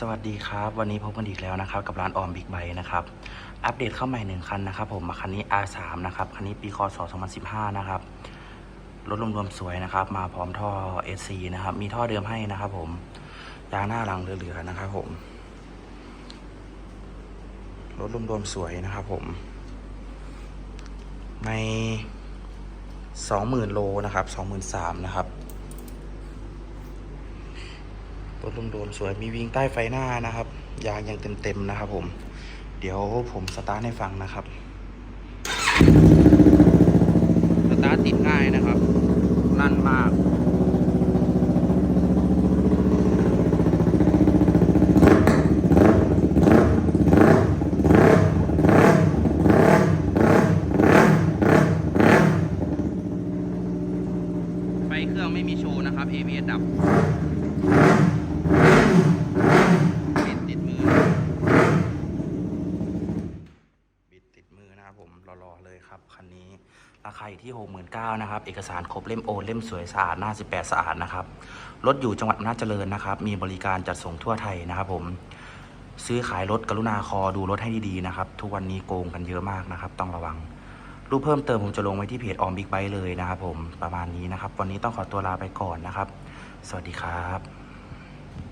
สวัสดีครับ วันนี้พบกันอีกแล้วนะครับ กับร้านออมบิ๊กไบนะครับ อัปเดตเข้าใหม่หนึ่งคันนะครับ ผมคันนี้ R3 นะครับ คันนี้ปีคศ2015 นะครับรถรวมๆสวยนะครับ มาพร้อมท่อ SC นะครับ มีท่อเดิมให้นะครับผมยางหน้าหลังเหลือๆนะครับผมรถรวมๆสวยนะครับผม ใน 20,000 โลนะครับ 23,000นะครับ รถรวมๆสวยมีวิงใต้ไฟหน้านะครับ ยางยังเต็มๆนะครับผม เดี๋ยวผมสตาร์ทให้ฟังนะครับ สตาร์ทติดง่ายนะครับ ลั่นมากไฟเครื่องไม่มีโชว์นะครับ ABS ดับ บิดติดมือ บิดติดมือ นะครับผมรอๆเลยครับคันนี้ราคาอยู่ที่ 69,000นะครับ เอกสารครบเล่มโอนเล่มสวยสะอาดหน้า 18 สะอาดนะครับ รถอยู่จังหวัดอำนาจเจริญนะครับ มีบริการจัดส่งทั่วไทยนะครับผม ซื้อขายรถกรุณาคอดูรถให้ดีๆนะครับ ทุกวันนี้โกงกันเยอะมากนะครับ ต้องระวัง รูปเพิ่มเติมผมจะลงไว้ที่เพจออมบิ๊กไบเลยนะครับผม ประมาณนี้นะครับ วันนี้ต้องขอตัวลาไปก่อนนะครับ สวัสดีครับ